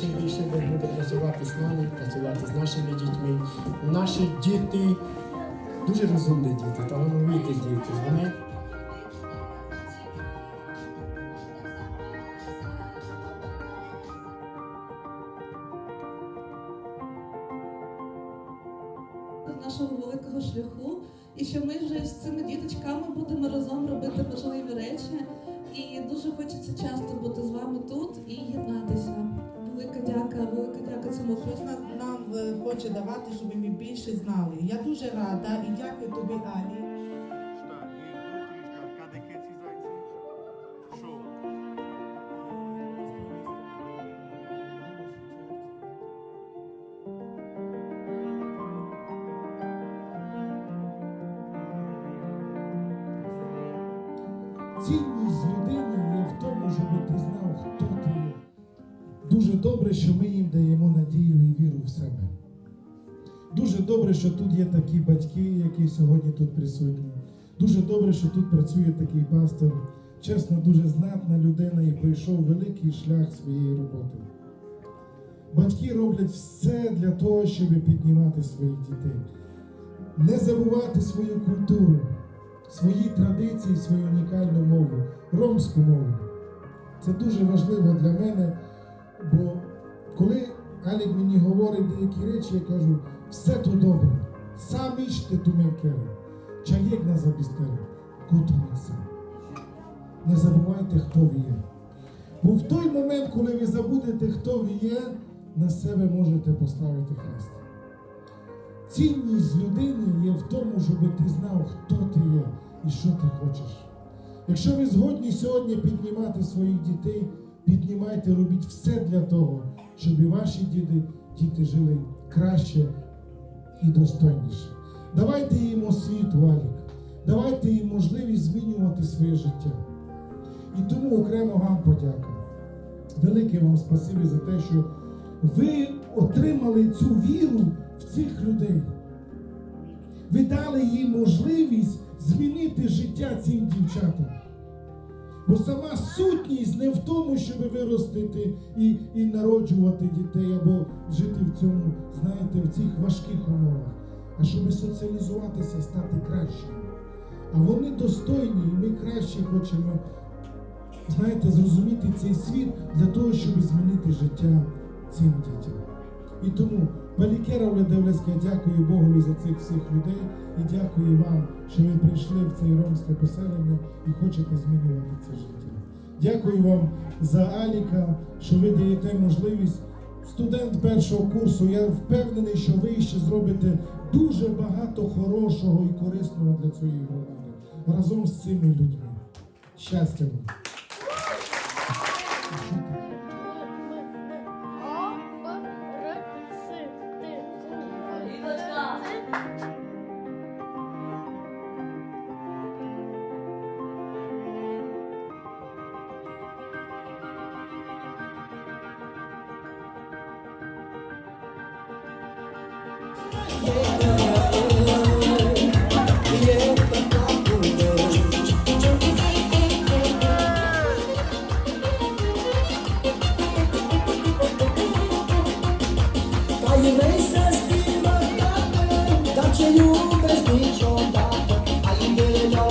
ще більше Бог буде працювати з нами, працювати з нашими дітьми. Наші діти дуже розумні діти, талановиті діти. Вони нашого великого шляху, і що ми вже з цими діточками будемо разом робити важливі речі. І дуже хочеться часто бути з вами тут і єднатися. Велика дяка, велика дяка цьому Щось Христу. нам, нам е, хоче давати, щоб ми більше знали. Я дуже рада і дякую тобі, Алі. Цінність людини є в тому, щоб ти знав, хто ти є. Дуже добре, що ми їм даємо надію і віру в себе. Дуже добре, що тут є такі батьки, які сьогодні тут присутні. Дуже добре, що тут працює такий пастор. Чесно, дуже знатна людина і пройшов великий шлях своєї роботи. Батьки роблять все для того, щоб піднімати своїх дітей, не забувати свою культуру, свої традиції, свою унікальну мову, ромську мову. Це дуже важливо для мене, коли Алік мені говорить деякі речі, я кажу, все то добре. Самі ж ти туменкери, чаєк на забістери, кутуменся. Не забувайте, хто ви є. Бо в той момент, коли ви забудете, хто ви є, на себе можете поставити хрест. Цінність людини є в тому, щоб ти знав, хто ти є і що ти хочеш. Якщо ви згодні сьогодні піднімати своїх дітей, піднімайте, робіть все для того, щоб і ваші діти, діти жили краще і достойніше. Давайте їм освіту, Алік. Давайте їм можливість змінювати своє життя. І тому окремо вам подяка. Велике вам спасибі за те, що ви отримали цю віру в цих людей. Ви дали їм можливість змінити життя цим дівчатам. Бо сама сутність не в тому, щоб виростити і, і народжувати дітей або жити в цьому, знаєте, в цих важких умовах, а щоб соціалізуватися, стати кращими. А вони достойні, і ми краще хочемо, знаєте, зрозуміти цей світ для того, щоб змінити життя цим дітям. І тому Палікера Влядевлецька, дякую Богові за цих всіх людей і дякую вам, що ви прийшли в це ромське поселення і хочете змінювати це життя. Дякую вам за Аліка, що ви даєте можливість. Студент першого курсу, я впевнений, що ви ще зробите дуже багато хорошого і корисного для цієї громади разом з цими людьми. Щастя вам! you, best bitch on. I'm getting no